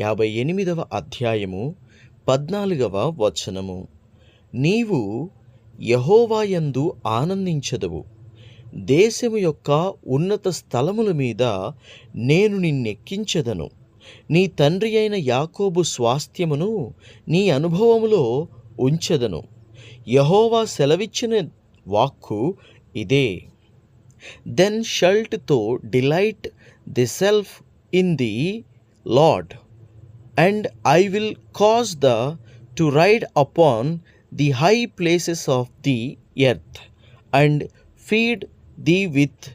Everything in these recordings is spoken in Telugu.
యాభై ఎనిమిదవ అధ్యాయము పద్నాలుగవ వచనము. నీవు యహోవాయందు ఆనందించదవు. దేశము యొక్క ఉన్నత స్థలముల మీద నేను నిన్నెక్కించెదను. నీ తండ్రి అయిన యాకోబు స్వాస్థ్యమును నీ అనుభవములో ఉంచెదను. యహోవా సెలవిచ్చిన వాక్కు ఇదే. Then shalt thou delight thyself in the Lord and I will cause thee to ride upon the high places of the earth and feed thee with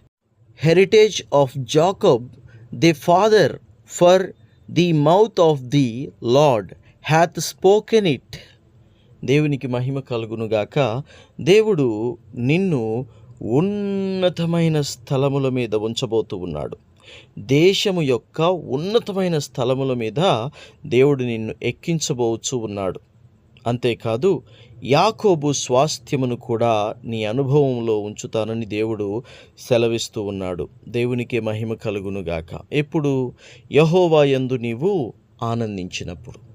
heritage of Jacob thy father for the mouth of the Lord hath spoken it దేవునికి మహిమ కలుగునుగాక దేవుడు నిన్ను ఉన్నతమైన స్థలముల మీద ఉంచబోతూ ఉన్నాడు. దేశము యొక్క ఉన్నతమైన స్థలముల మీద దేవుడు నిన్ను ఎక్కించబోచు ఉన్నాడు. అంతేకాదు యాకోబు స్వాస్థ్యమును కూడా నీ అనుభవంలో ఉంచుతానని దేవుడు సెలవిస్తూ ఉన్నాడు. దేవునికి మహిమ కలుగునుగాక ఎప్పుడు? యహోవా యందు నీవు ఆనందించినప్పుడు.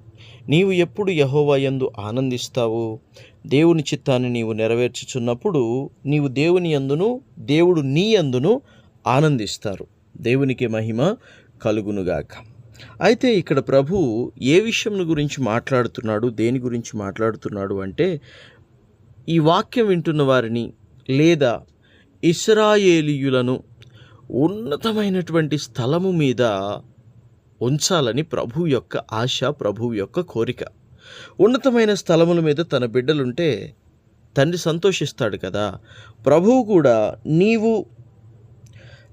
నీవు ఎప్పుడు యహోవా యందు ఆనందిస్తావు? దేవుని చిత్తాన్ని నీవు నెరవేర్చుచున్నప్పుడు నీవు దేవుని యందును దేవుడు నీ యందును ఆనందిస్తారు. దేవునికి మహిమ కలుగునుగాక. అయితే ఇక్కడ ప్రభు ఏ విషయం గురించి మాట్లాడుతున్నాడు దేని గురించి మాట్లాడుతున్నాడు అంటే ఈ వాక్యం వింటున్న వారిని లేదా ఇస్రాయేలీయులను ఉన్నతమైనటువంటి స్థలము మీద ఉంచాలని ప్రభు యొక్క ఆశ ప్రభు యొక్క కోరిక. ఉన్నతమైన స్థలముల మీద తన బిడ్డలుంటే తండ్రి సంతోషిస్తాడు కదా. ప్రభువు కూడా నీవు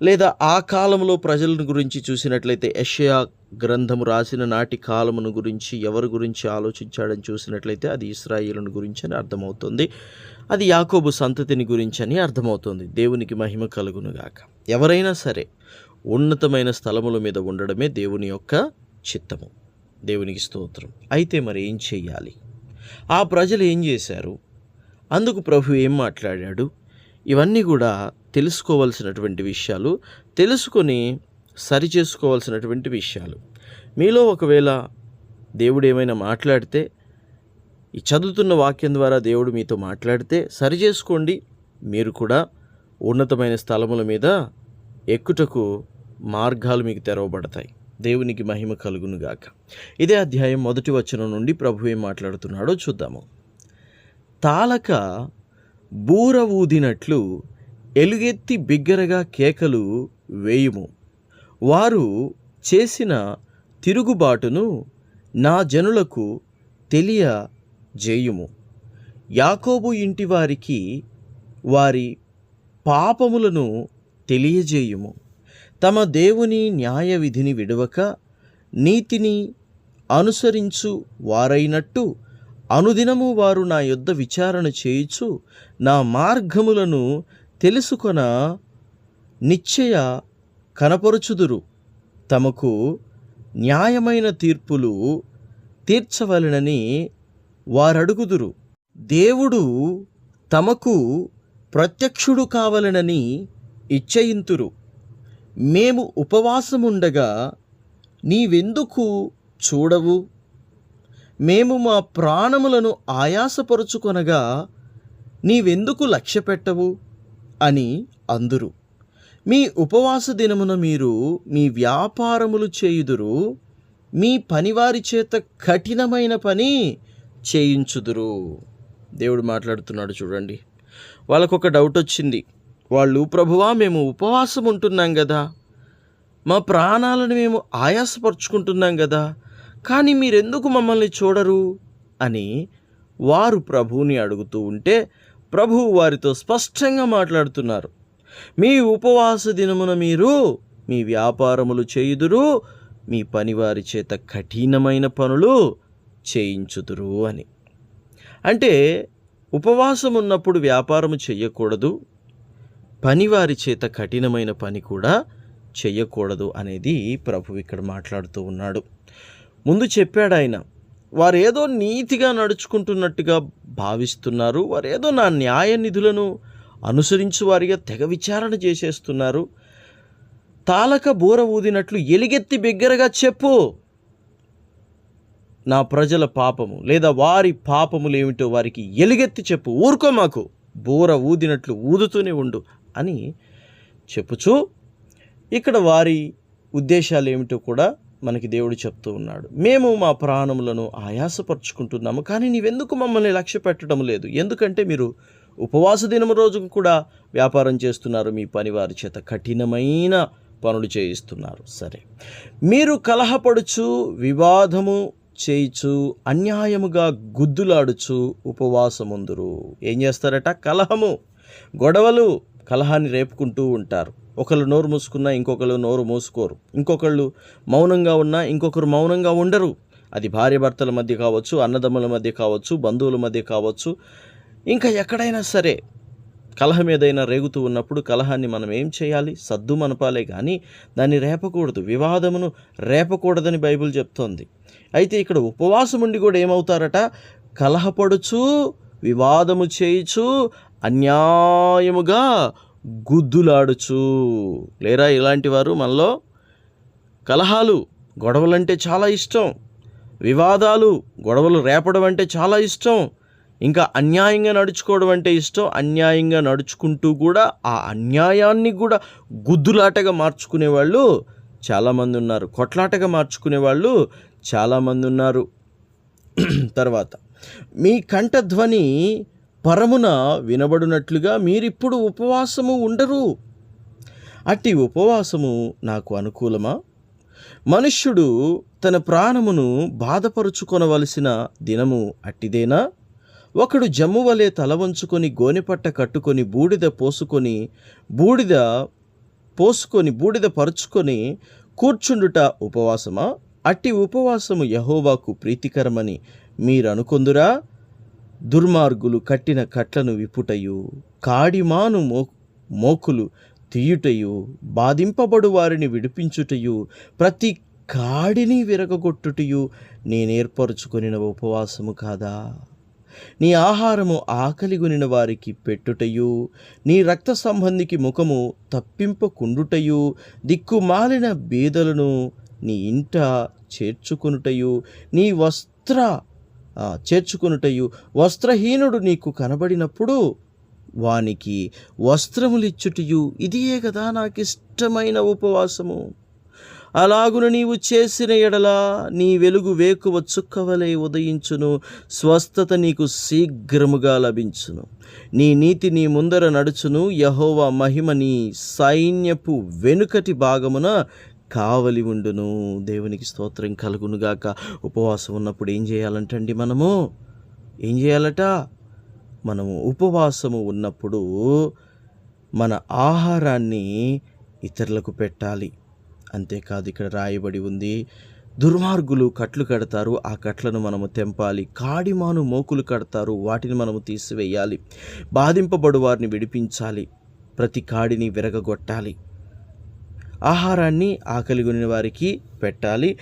లేదా ఆ కాలంలో ప్రజలను గురించి చూసినట్లయితే యషయా గ్రంథము రాసిన నాటి కాలమును గురించి ఎవరి గురించి ఆలోచించాడని చూసినట్లయితే అది ఇస్రాయిలను గురించి అని అర్థమవుతుంది. అది యాకోబు సంతతిని గురించి అని అర్థమవుతుంది. దేవునికి మహిమ కలుగునుగాక ఎవరైనా సరే ఉన్నతమైన స్థలముల మీద ఉండడమే దేవుని యొక్క చిత్తము. దేవునికి స్తోత్రం. అయితే మరి ఏం చెయ్యాలి? ఆ ప్రజలు ఏం చేశారు? అందుకు ప్రభు ఏం మాట్లాడాడు? ఇవన్నీ కూడా తెలుసుకోవాల్సినటువంటి విషయాలు తెలుసుకొని సరి చేసుకోవాల్సినటువంటి విషయాలు. మీలో ఒకవేళ దేవుడు ఏమైనా మాట్లాడితే ఈ చదువుతున్న వాక్యం ద్వారా దేవుడు మీతో మాట్లాడితే సరి చేసుకోండి. మీరు కూడా ఉన్నతమైన స్థలముల మీద ఎక్కుటకు మార్గాలు మీకు తెరవబడతాయి. దేవునికి మహిమ కలుగునుగాక ఇదే అధ్యాయం మొదటి వచనం నుండి ప్రభు ఏం మాట్లాడుతున్నాడో చూద్దాము. తాలక బూర ఊదినట్లు ఎలుగెత్తి బిగ్గరగా కేకలు వేయుము. వారు చేసిన తిరుగుబాటును నా జనులకు తెలియజేయుము. యాకోబు ఇంటి వారికి వారి పాపములను తెలియజేయుము. తమ దేవుని న్యాయ విధిని విడవక నీతిని అనుసరించు వారైనట్టు అనుదినము వారు నా యొద్ద విచారణ చేయుచు నా మార్గములను తెలుసుకొన నిశ్చయ కనపరుచుదురు. తమకు న్యాయమైన తీర్పులు తీర్చవలనని వారడుగుదురు. దేవుడు తమకు ప్రత్యక్షుడు కావలనని ఇచ్చయింతురు. మేము ఉపవాసముండగా నీవెందుకు చూడవు? మేము మా ప్రాణములను ఆయాసపరుచుకొనగా నీవెందుకు లక్ష్యపెట్టవు? అని అందురు. మీ ఉపవాస దినమున మీరు మీ వ్యాపారములు చేయుదురు మీ పనివారి చేత కఠినమైన పని చేయించుదురు. దేవుడు మాట్లాడుతున్నాడు చూడండి. వాళ్ళకొక డౌట్ వచ్చింది. వాళ్ళు ప్రభువా మేము ఉపవాసం ఉంటున్నాం కదా మా ప్రాణాలను మేము ఆయాసపరుచుకుంటున్నాం కదా కానీ మీరెందుకు మమ్మల్ని చూడరు? అని వారు ప్రభువుని అడుగుతూ ఉంటే ప్రభువు వారితో స్పష్టంగా మాట్లాడుతున్నారు. మీ ఉపవాస దినమున మీరు మీ వ్యాపారములు చేయుదురు మీ పనివారి చేత కఠినమైన పనులు చేయించుదురు అని. అంటే ఉపవాసం ఉన్నప్పుడు వ్యాపారము చేయకూడదు పనివారి చేత కఠినమైన పని కూడా చేయకూడదు అనేది ప్రభు ఇక్కడ మాట్లాడుతూ ఉన్నాడు. ముందు చెప్పాడు ఆయన వారేదో నీతిగా నడుచుకుంటున్నట్టుగా భావిస్తున్నారు. వారేదో నా న్యాయ నిధులను అనుసరించి వారిగా తెగ విచారణ చేసేస్తున్నారు. తాలక బూర ఊదినట్లు ఎలిగెత్తి బిగ్గరగా చెప్పు. నా ప్రజల పాపము లేదా వారి పాపములేమిటో వారికి ఎలుగెత్తి చెప్పు. ఊరుకో మాకు. బూర ఊదినట్లు ఊదుతూనే ఉండు అని చెప్పుచూ ఇక్కడ వారి ఉద్దేశాలు ఏమిటో కూడా మనకి దేవుడు చెప్తూ ఉన్నాడు. మేము మా ప్రాణములను ఆయాసపరుచుకుంటున్నాము కానీ నీవెందుకు మమ్మల్ని లక్ష్య పెట్టడం లేదు? ఎందుకంటే మీరు ఉపవాస దినము రోజు కూడా వ్యాపారం చేస్తున్నారు మీ పని వారి చేత కఠినమైన పనులు చేయిస్తున్నారు. సరే. మీరు కలహపడుచు వివాదము చేయిచు అన్యాయముగా గుద్దులాడుచు ఉపవాసముందురు. ఏం చేస్తారట? కలహము. గొడవలు కలహాన్ని రేపుకుంటూ ఉంటారు. ఒకళ్ళు నోరు మూసుకున్నా ఇంకొకరు నోరు మూసుకోరు. ఇంకొకళ్ళు మౌనంగా ఉన్నా ఇంకొకరు మౌనంగా ఉండరు. అది భార్యాభర్తల మధ్య కావచ్చు అన్నదమ్ముల మధ్య కావచ్చు బంధువుల మధ్య కావచ్చు. ఇంకా ఎక్కడైనా సరే కలహం ఏదైనా రేగుతూ ఉన్నప్పుడు కలహాన్ని మనం ఏం చేయాలి? సద్దు మనపాలే కానీ దాన్ని రేపకూడదు. వివాదమును రేపకూడదని బైబిల్ చెప్తోంది. అయితే ఇక్కడ ఉపవాసం ఉండి కూడా ఏమవుతారట? కలహపడుచు వివాదము చేయుచు అన్యాయముగా గుద్దులాడుచు. లేరా ఇలాంటి వారు? మనలో కలహాలు గొడవలంటే చాలా ఇష్టం. వివాదాలు గొడవలు రేపడం అంటే చాలా ఇష్టం. ఇంకా అన్యాయంగా నడుచుకోవడం అంటే ఇష్టం. అన్యాయంగా నడుచుకుంటూ కూడా ఆ అన్యాయాన్ని కూడా గుద్దులాటగా మార్చుకునే వాళ్ళు చాలామంది ఉన్నారు. కొట్లాటగా మార్చుకునే వాళ్ళు చాలామంది ఉన్నారు. తర్వాత మీ కంఠధ్వని పరమున వినబడినట్లుగా మీరిప్పుడు ఉపవాసము ఉండరు. అట్టి ఉపవాసము నాకు అనుకూలమా? మనుష్యుడు తన ప్రాణమును బాధపరుచుకొనవలసిన దినము అట్టిదేనా? ఒకడు జమ్ము వలె తల వంచుకొని గోనెపట్ట కట్టుకొని బూడిద పోసుకొని బూడిద పోసుకొని బూడిద పరుచుకొని కూర్చుండుట ఉపవాసమా? అట్టి ఉపవాసము యహోవాకు ప్రీతికరమని మీరు అనుకొందురా దుర్మార్గులు కట్టిన కట్లను విప్పుటయు కాడిమాను మో మోకులు తీయుటయు బాధింపబడు వారిని విడిపించుటయు ప్రతి కాడిని విరగగొట్టుటయు నేనేర్పరచుకొనిన ఉపవాసము కాదా? నీ ఆహారము ఆకలిగొనిన వారికి పెట్టుటయు నీ రక్త సంబంధికి ముఖము తప్పింపకుండుటయు దిక్కుమాలిన బీదలను నీ ఇంట చేర్చుకొనుటయు నీ వస్త్ర చేర్చుకొనుటయు. వస్త్రహీనుడు నీకు కనబడినప్పుడు వానికి వస్త్రములిచ్చుటయు. ఇదియే కదా నాకు ఇష్టమైన ఉపవాసము. అలాగున నీవు చేసిన ఎడల నీ వెలుగు వేకువ చుక్కవలే ఉదయించును. స్వస్థత నీకు శీఘ్రముగా లభించును. నీ నీతి నీ ముందర నడుచును. యహోవా మహిమ నీ సైన్యపు వెనుకటి భాగమున కావలి ఉండును. దేవునికి స్తోత్రం కలుగునుగాక. ఉపవాసం ఉన్నప్పుడు ఏం చేయాలంటండి మనము? ఏం చేయాలట? మనము ఉపవాసము ఉన్నప్పుడు మన ఆహారాన్ని ఇతరులకు పెట్టాలి. అంతేకాదు ఇక్కడ రాయబడి ఉంది దుర్మార్గులు కట్లు కడతారు ఆ కట్లను మనము తెంపాలి కాడిమాను మోకులు కడతారు వాటిని మనము తీసివేయాలి బాధింపబడు వారిని విడిపించాలి ప్రతి కాడిని విరగగొట్టాలి. ఆహారాన్ని ఆకలిగొని వారికి పెట్టాలి.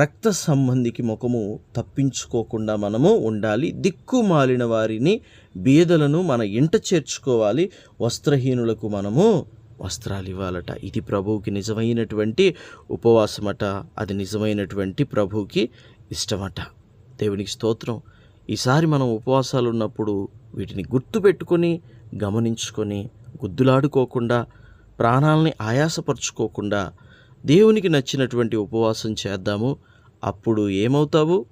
రక్త సంబంధికి ముఖము తప్పించుకోకుండా మనము ఉండాలి. దిక్కుమాలిన వారిని బీదలను మన ఇంట చేర్చుకోవాలి. వస్త్రహీనులకు మనము వస్త్రాలు ఇవ్వాలట. ఇది ప్రభువుకి నిజమైనటువంటి ఉపవాసమట. అది నిజమైనటువంటి ప్రభువుకి ఇష్టమట. దేవునికి స్తోత్రం. ఈసారి మనం ఉపవాసాలు ఉన్నప్పుడు వీటిని గుర్తుపెట్టుకొని గమనించుకొని గుద్దులాడుకోకుండా ప్రాణాలని ఆయాసపరుచుకోకుండా దేవునికి నచ్చినటువంటి ఉపవాసం చేద్దాము. అప్పుడు ఏమవుతావు?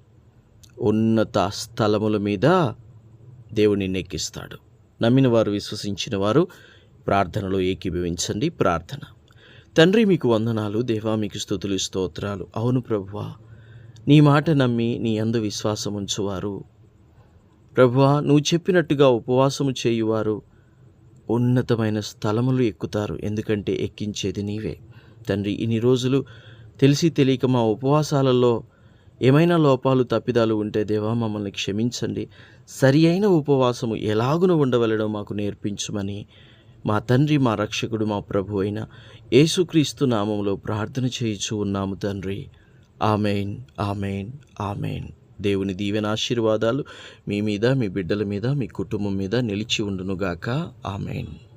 ఉన్నత స్థలముల మీద దేవుని నెక్కిస్తాడు. నమ్మిన వారు విశ్వసించిన వారు ప్రార్థనలో ఏకీభవించండి. ప్రార్థన. తండ్రి మీకు వందనాలు. దేవా మీకు స్థుతులు స్తోత్రాలు. అవును ప్రభువా నీ మాట నమ్మి నీ అందు విశ్వాసం ఉంచువారు ప్రభువా నువ్వు చెప్పినట్టుగా ఉపవాసము చేయువారు. ఉన్నతమైన స్థలములు ఎక్కుతారు. ఎందుకంటే ఎక్కించేది నీవే. తండ్రి ఇన్ని రోజులు తెలిసి తెలియక మా ఉపవాసాలలో ఏమైనా లోపాలు తప్పిదాలు ఉంటే దేవా మమ్మల్ని క్షమించండి. సరి అయిన ఉపవాసము ఎలాగున ఉండవలడం మాకు నేర్పించమని మా తండ్రి మా రక్షకుడు మా ప్రభు అయిన యేసుక్రీస్తు నామంలో ప్రార్థన చేయుచు ఉన్నాము తండ్రి. Amen amen amen. దేవుని దీవెన ఆశీర్వాదాలు మీ మీద మీ బిడ్డల మీద మీ కుటుంబం మీద నిలిచి ఉండునుగాక. ఆమెన్.